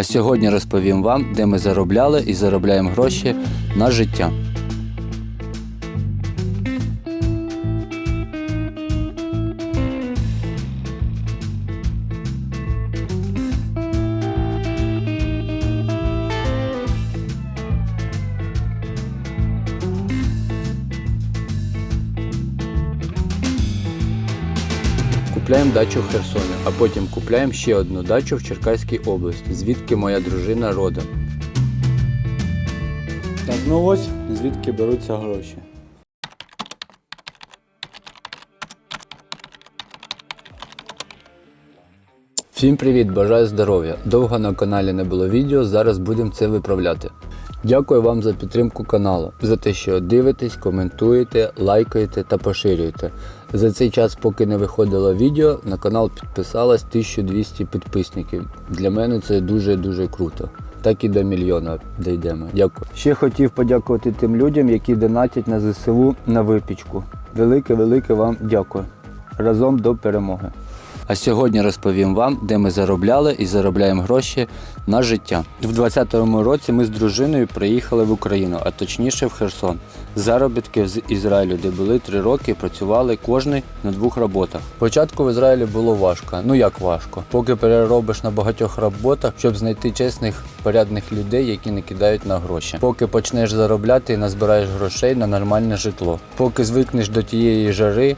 А сьогодні розповім вам, де ми заробляли і заробляємо гроші на життя. Купляємо дачу в Херсоні, а потім купляємо ще одну дачу в Черкаській області, звідки моя дружина родом. Так, ну ось звідки беруться гроші. Всім привіт, бажаю здоров'я. Довго на каналі не було відео, зараз будемо це виправляти. Дякую вам за підтримку каналу, за те, що дивитесь, коментуєте, лайкаєте та поширюєте. За цей час, поки не виходило відео, на канал підписалось 1200 підписників. Для мене це дуже-дуже круто. Так і до мільйона дійдемо. Дякую. Ще хотів подякувати тим людям, які донатять на ЗСУ на випічку. Велике-велике вам дякую. Разом до перемоги. А сьогодні розповім вам, де ми заробляли і заробляємо гроші на життя. В 2020 році ми з дружиною приїхали в Україну, а точніше в Херсон. Заробітки з Ізраїлю, де були три роки, працювали кожний на двох роботах. Спочатку в Ізраїлі було важко. Ну як важко? Поки переробиш на багатьох роботах, щоб знайти чесних, порядних людей, які не кидають на гроші. Поки почнеш заробляти і назбираєш грошей на нормальне житло. Поки звикнеш до тієї жари,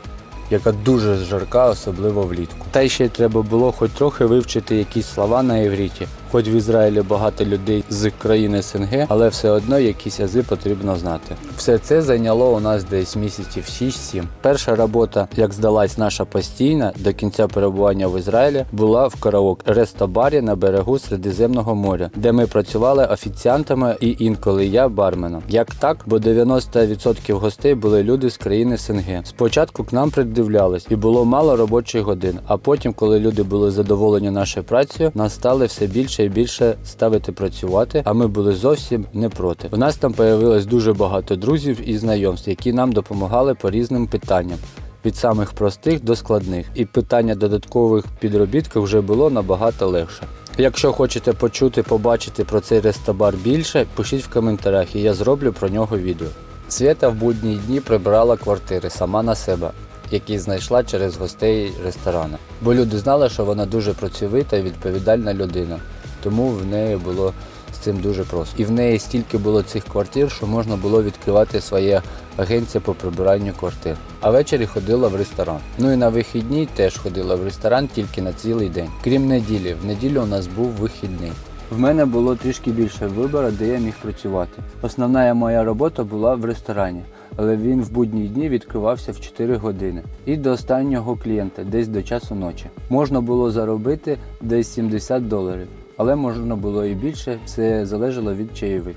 яка дуже жарка, особливо влітку. Та й ще треба було хоч трохи вивчити якісь слова на івріті. Хоч в Ізраїлі багато людей з країни СНГ, але все одно якісь ази потрібно знати. Все це зайняло у нас десь місяців 6-7. Перша робота, як здалась наша постійна до кінця перебування в Ізраїлі, була в караок рестобарі на берегу Середземного моря, де ми працювали офіціантами і інколи я барменом. Як так? Бо 90% гостей були люди з країни СНГ. Спочатку к нам придивлялись і було мало робочих годин. А потім, коли люди були задоволені нашою працею, нас стали все більше і більше ставити працювати. А ми були зовсім не проти. У нас там появилось дуже багато друзів і знайомств, які нам допомагали по різним питанням. Від самих простих до складних, і питання додаткових підробітків вже було набагато легше. Якщо хочете почути, побачити про цей рестобар більше, пишіть в коментарях, і я зроблю про нього відео. Свята в будні дні прибирала квартири сама на себе, які знайшла через гостей ресторану. Бо люди знали, що вона дуже працьовита і відповідальна людина, тому в неї було з цим дуже просто. І в неї стільки було цих квартир, що можна було відкривати своє агенція по прибиранню квартир. А ввечері ходила в ресторан. Ну і на вихідні теж ходила в ресторан тільки на цілий день. Крім неділі, в неділю у нас був вихідний. В мене було трішки більше вибору, де я міг працювати. Основна моя робота була в ресторані, але він в будні дні відкривався в 4 години. І до останнього клієнта, десь до часу ночі. Можна було заробити десь 70 доларів, але можна було і більше, це залежало від чайових.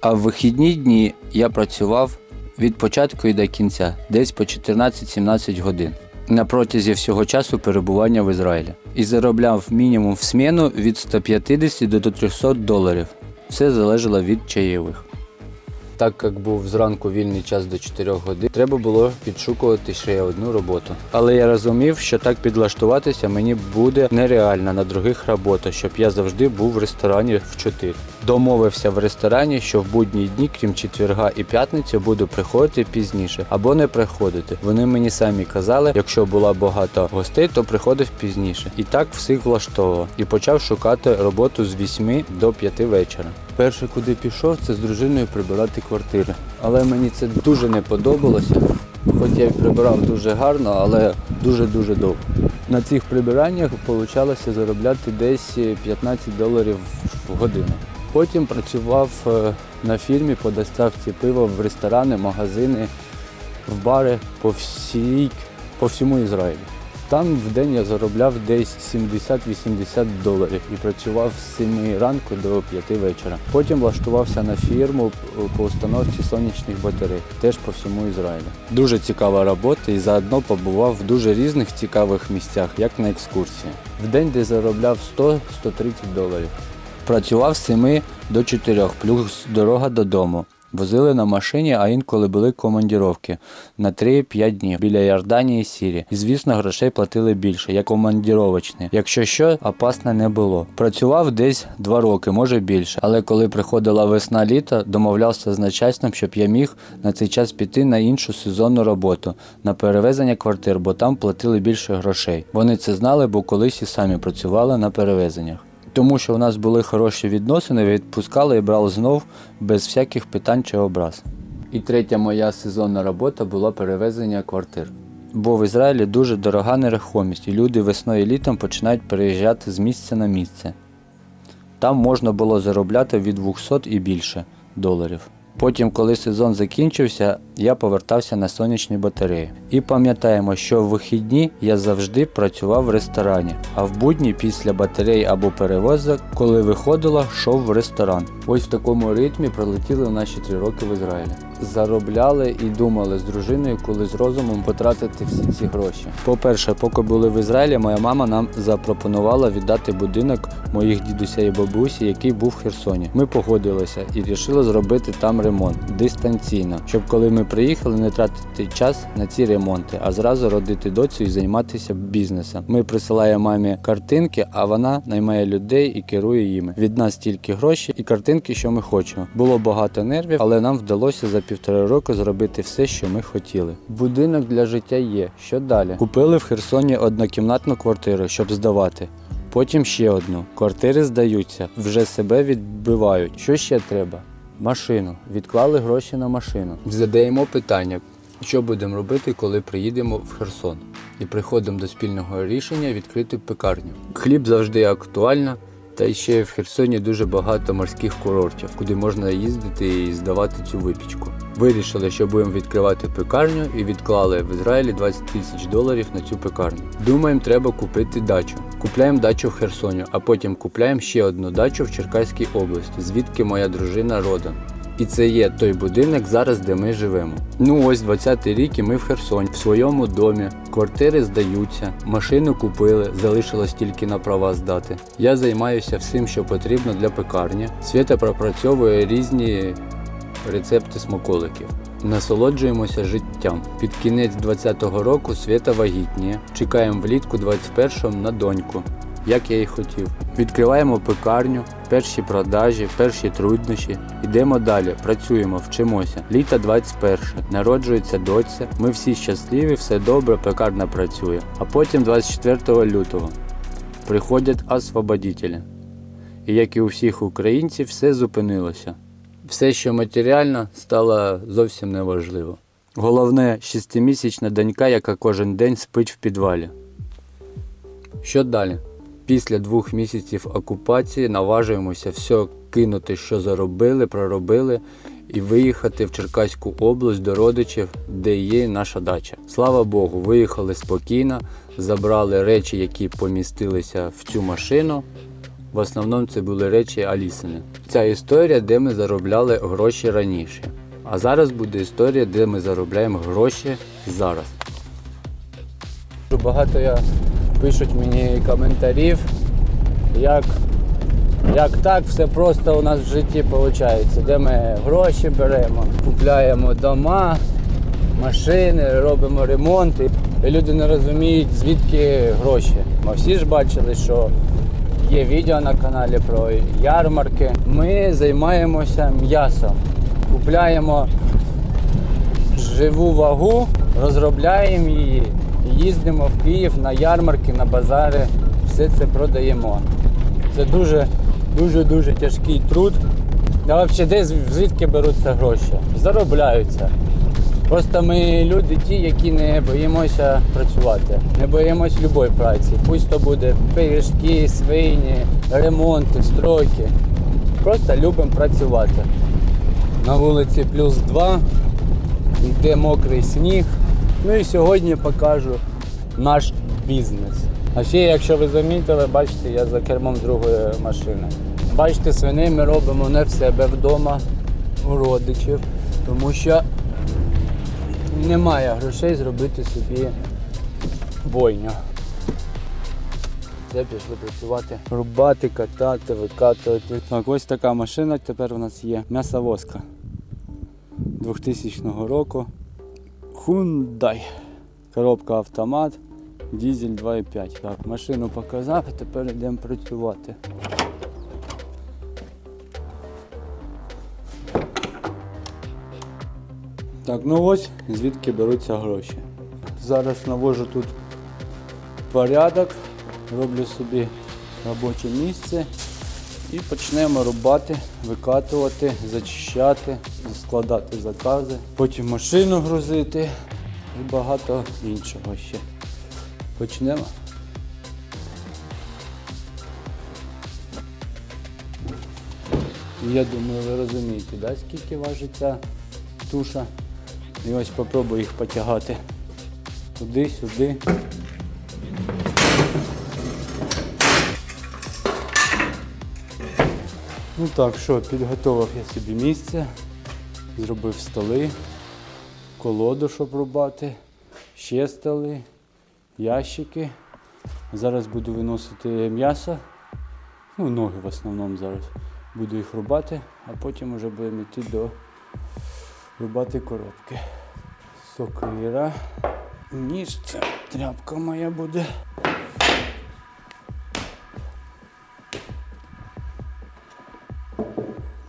А в вихідні дні я працював від початку і до кінця, десь по 14-17 годин. На протязі всього часу перебування в Ізраїлі і заробляв мінімум в сміну від 150 до 300 доларів. Все залежало від чаєвих. Так як був зранку вільний час до 4 годин, треба було підшукувати ще одну роботу. Але я розумів, що так підлаштуватися мені буде нереально на других роботах, щоб я завжди був в ресторані в 4. Домовився в ресторані, що в будні дні, крім четверга і п'ятниці, буду приходити пізніше або не приходити. Вони мені самі казали, якщо було багато гостей, то приходив пізніше. І так всіх влаштовував. І почав шукати роботу з 8 до 5 вечора. Перше, куди пішов, це з дружиною прибирати квартири. Але мені це дуже не подобалося. Хоч я й прибирав дуже гарно, але дуже-дуже довго. На цих прибираннях вийшло заробляти десь 15 доларів в годину. Потім працював е, на фірмі по доставці пива в ресторани, магазини, в бари по всій, по всьому Ізраїлю. Там в день я заробляв десь 70-80 доларів і працював з 7 ранку до 5 вечора. Потім влаштувався на фірму по установці сонячних батарей, теж по всьому Ізраїлю. Дуже цікава робота і заодно побував в дуже різних цікавих місцях, як на екскурсії. В день де заробляв 100-130 доларів. Працював з 7 до 4, плюс дорога додому. Возили на машині, а інколи були командіровки на 3-5 днів біля Йорданії і Сірії. І звісно, грошей платили більше, як командіровочні. Якщо що, опасно не було. Працював десь 2 роки, може більше. Але коли приходила весна літо, домовлявся з начальством, щоб я міг на цей час піти на іншу сезонну роботу на перевезення квартир, бо там платили більше грошей. Вони це знали, бо колись і самі працювали на перевезеннях. Тому що у нас були хороші відносини, відпускали і брав знов без всяких питань чи образ. І третя моя сезонна робота була перевезення квартир. Бо в Ізраїлі дуже дорога нерухомість, і люди весною і літом починають переїжджати з місця на місце. Там можна було заробляти від 200 і більше доларів. Потім, коли сезон закінчився, я повертався на сонячні батареї. І пам'ятаємо, що в вихідні я завжди працював в ресторані, а в будні після батареї або перевозок, коли виходила, йшов в ресторан. Ось в такому ритмі пролетіли наші три роки в Ізраїлі. Заробляли і думали з дружиною, коли з розумом потратити всі ці гроші. По-перше, поки були в Ізраїлі, моя мама нам запропонувала віддати будинок моїх дідуся і бабусі, який був в Херсоні. Ми погодилися і вирішили зробити там ремонт дистанційно, щоб коли ми приїхали, не тратити час на ці ремонти, а зразу родити доцю і займатися бізнесом. Ми присилаємо мамі картинки, а вона наймає людей і керує їми. Від нас тільки гроші і картинки, що ми хочемо. Було багато нервів, але нам вдалося за півтора року зробити все, що ми хотіли. Будинок для життя є. Що далі? Купили в Херсоні однокімнатну квартиру, щоб здавати. Потім ще одну. Квартири здаються, вже себе відбивають. Що ще треба? Машину. Відклали гроші на машину. Задаємо питання, що будемо робити, коли приїдемо в Херсон. І приходимо до спільного рішення відкрити пекарню. Хліб завжди актуальна. Та ще в Херсоні дуже багато морських курортів, куди можна їздити і здавати цю випічку. Вирішили, що будемо відкривати пекарню і відклали в Ізраїлі 20 тисяч доларів на цю пекарню. Думаємо, треба купити дачу. Купляємо дачу в Херсоні, а потім купляємо ще одну дачу в Черкаській області, звідки моя дружина родом. І це є той будинок зараз, де ми живемо. Ну ось 20-й рік і ми в Херсоні, в своєму домі. Квартири здаються, машину купили, залишилось тільки на права здати. Я займаюся всім, що потрібно для пекарні. Свята пропрацьовує різні рецепти смаколиків. Насолоджуємося життям. Під кінець 20-го року Свята вагітніє. Чекаємо влітку 21-го на доньку. Як я і хотів. Відкриваємо пекарню, перші продажі, перші труднощі. Йдемо далі, працюємо, вчимося. Літо 21, народжується доця. Ми всі щасливі, все добре, пекарня працює. А потім 24 лютого приходять освободителі. І як і у всіх українців, все зупинилося. Все, що матеріально, стало зовсім неважливо. Головне, шестимісячна донька, яка кожен день спить в підвалі. Що далі? Після двох місяців окупації наважуємося все кинути, що заробили, проробили, і виїхати в Черкаську область до родичів, де є наша дача. Слава Богу, виїхали спокійно, забрали речі, які помістилися в цю машину. В основному це були речі Алісини. Ця історія, де ми заробляли гроші раніше. А зараз буде історія, де ми заробляємо гроші зараз. Багато я пишуть мені коментарів, як, як так все просто у нас в житті виходить, де ми гроші беремо, купляємо дома, машини, робимо ремонти. І люди не розуміють, звідки гроші. Ми всі ж бачили, що є відео на каналі про ярмарки. Ми займаємося м'ясом, купляємо живу вагу, розробляємо її, їздимо в Київ на ярмарки, на базари, все це продаємо. Це дуже дуже дуже тяжкий труд. А взагалі звідки беруться гроші? Заробляються. Просто ми люди ті, які не боїмося працювати, не боїмося любої праці. Пусть то буде пиріжки, свині, ремонти, стройки. Просто любимо працювати. На вулиці плюс 2, йде мокрий сніг. Ну і сьогодні покажу наш бізнес. А ще, якщо ви замітили, бачите, я за кермом другої машини. Бачите, свини ми робимо не в себе вдома, у родичів, тому що немає грошей зробити собі бойню. Це пішли працювати, рубати, катати, викатувати. Так, ось така машина тепер у нас є. М'ясовозка. 2000 року. Hyundai. Коробка автомат, дизель 2,5. Так, машину показав, тепер йдемо працювати. Так, ну ось звідки беруться гроші. Зараз навожу тут порядок, роблю собі робоче місце і почнемо рубати, викатувати, зачищати, складати закази, потім машину грузити і багато іншого ще. Почнемо. Я думаю, ви розумієте, да, скільки важить ця туша. І ось попробую їх потягати туди, сюди. Ну так, що, підготував я собі місце, зробив столи, колоду, щоб рубати, ще столи, ящики. Зараз буду виносити м'ясо, ну ноги в основному зараз. Буду їх рубати, а потім вже будемо йти до рубати коробки. Сокира. Ніж це тряпка моя буде.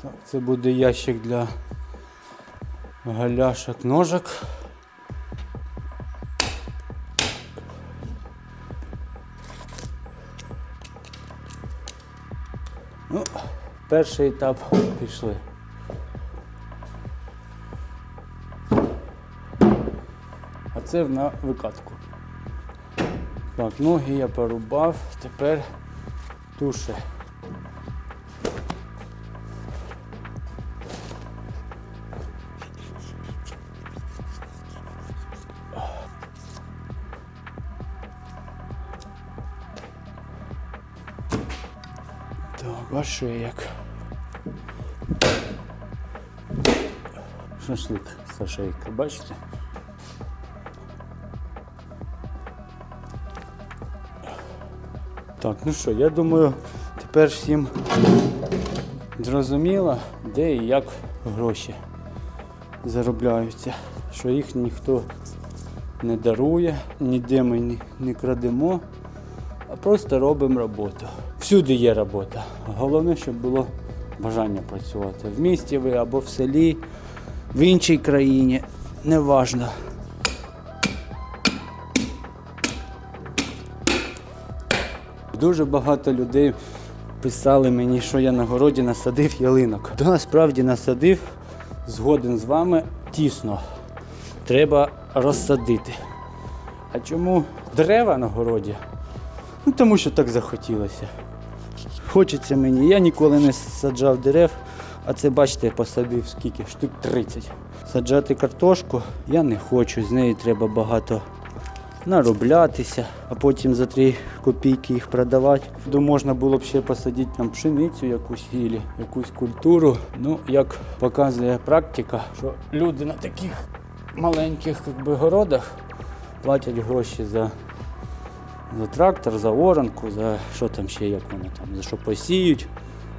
Так, це буде ящик для галяшок ножок. Ну, перший етап пішли. Це на викатку. Так, ноги я порубав, тепер туше. Так, а ще як? Шашлик шейка, бачите? Так, ну що, я думаю, тепер всім зрозуміло, де і як гроші заробляються. Що їх ніхто не дарує, ніде ми не, крадемо, а просто робимо роботу. Всюди є робота. Головне, щоб було бажання працювати. В місті ви або в селі, в іншій країні, неважно. Дуже багато людей писали мені, що я на городі насадив ялинок. Да, насправді насадив, згоден з вами, тісно. Треба розсадити. А чому дерева на городі? Ну тому що так захотілося. Хочеться мені. Я ніколи не саджав дерев, а це бачите, посадив скільки, штук 30. Саджати картошку я не хочу, з неї треба багато нароблятися, а потім за 3 копійки їх продавати. То можна було б ще посадити там пшеницю якусь ілі, якусь культуру. Ну, як показує практика, що люди на таких маленьких як би, городах платять гроші за, за трактор, за оранку, за що там ще, як вони там, за що посіють,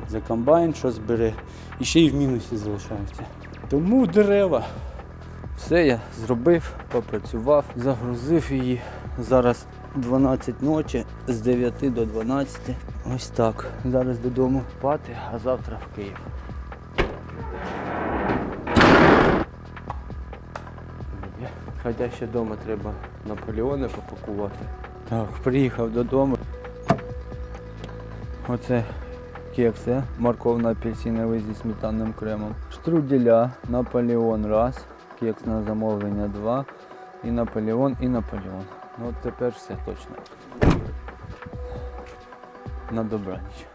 за комбайн, що збере. І ще й в мінусі залишаються. Тому дерева. Все я зробив, попрацював, загрузив її. Зараз 12 ночі з 9 до 12. Ось так. Зараз додому спати, а завтра в Київ. Хоча ще вдома треба Наполеони попакувати. Так, приїхав додому. Оце кекси, морковно апельсиновий зі сметанним кремом. Штруделя, Наполеон раз, кекс на замовлення 2. І Наполеон, і Наполеон. Ну от тепер все точно. На добраніч.